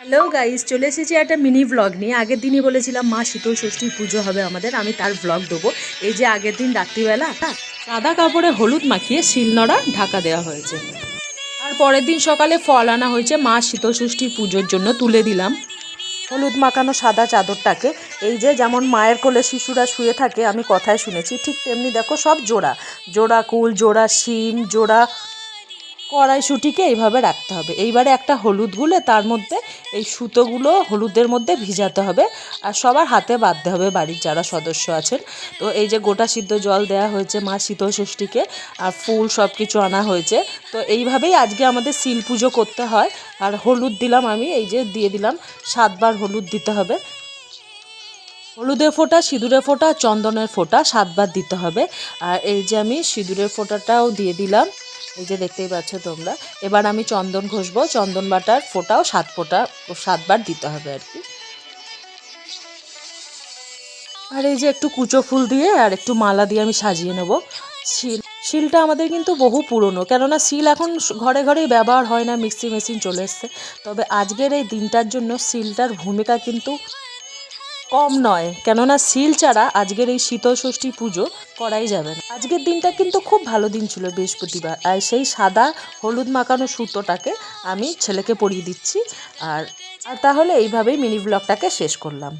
Hello guys চলে এসেছি একটা মিনি ভ্লগ নিয়ে। আগের দিনই বলেছিলাম, মা, শীতল ষষ্ঠীর পুজো হবে আমাদের। আমি তার ভ্লগ দেবো। এই যে আগের দিন রাত্রিবেলা সাদা কাপড়ে হলুদ মাখিয়ে শিলনোড়া ঢাকা দেওয়া হয়েছে। আর পরের দিন সকালে ফল আনা হয়েছে। মা, শীতল ষষ্ঠীর পুজোর জন্য তুলে দিলাম। হলুদ মাখানো সাদা চাদরটাকে। এই যে যেমন মায়ের কোলে শিশুরা শুয়ে থাকে, আমি কথায় শুনেছি, ঠিক তেমনি দেখো সব জোড়া। জোড়া কুল, জোড়া শিম জোড়া কড়াইশুটিকে এইভাবে রাখতে হবে। এইবারে একটা হলুদ গুলে তার মধ্যে এই সুতোগুলো হলুদের মধ্যে ভিজাতে হবে আর সবার হাতে বাঁধতে হবে বাড়ির যারা সদস্য আছেন। তো এই যে গোটা সিদ্ধ জল দেওয়া হয়েছে মা শীতল ষষ্ঠীকে আর ফুল সব কিছু আনা হয়েছে। তো এইভাবেই আজকে আমাদের শিল পুজো করতে হয়। আর হলুদ দিলাম আমি, এই যে দিয়ে দিলাম, সাতবার হলুদ দিতে হবে। হলুদের ফোঁটা, সিঁদুরের ফোঁটা, চন্দনের ফোঁটা সাতবার দিতে হবে। আর এই যে আমি সিঁদুরের ফোঁটাটাও দিয়ে দিলাম, এই যে দেখতেই পাচ্ছ তোমরা। এবার আমি চন্দন ঘষবো, চন্দন বাটার ফোঁটাও সাত ফোঁটা, সাতবার দিতে হবে আর কি। আর এই যে একটু কুচো ফুল দিয়ে আর একটু মালা দিয়ে আমি সাজিয়ে নেব। শিল, শিলটা আমাদের কিন্তু বহু পুরনো, কেননা শিল এখন ঘরে ঘরেই ব্যবহার হয় না মিক্সি মেশিন চলে এসছে। তবে আজকের এই দিনটার জন্য শিলটার ভূমিকা কিন্তু কম নয়। কেননা শিল ছাড়া আজকের এই শীতল ষষ্ঠী পুজো করাই যাবে না। আজকের দিনটা কিন্তু খুব ভালো দিন ছিল বৃহস্পতিবার। আর সেই সাদা হলুদ মাখানো সুতোটাকে আমি ছেলেকে পরিয়ে দিচ্ছি। আর আর তাহলে এইভাবেই মিনি ব্লগটাকে শেষ করলাম।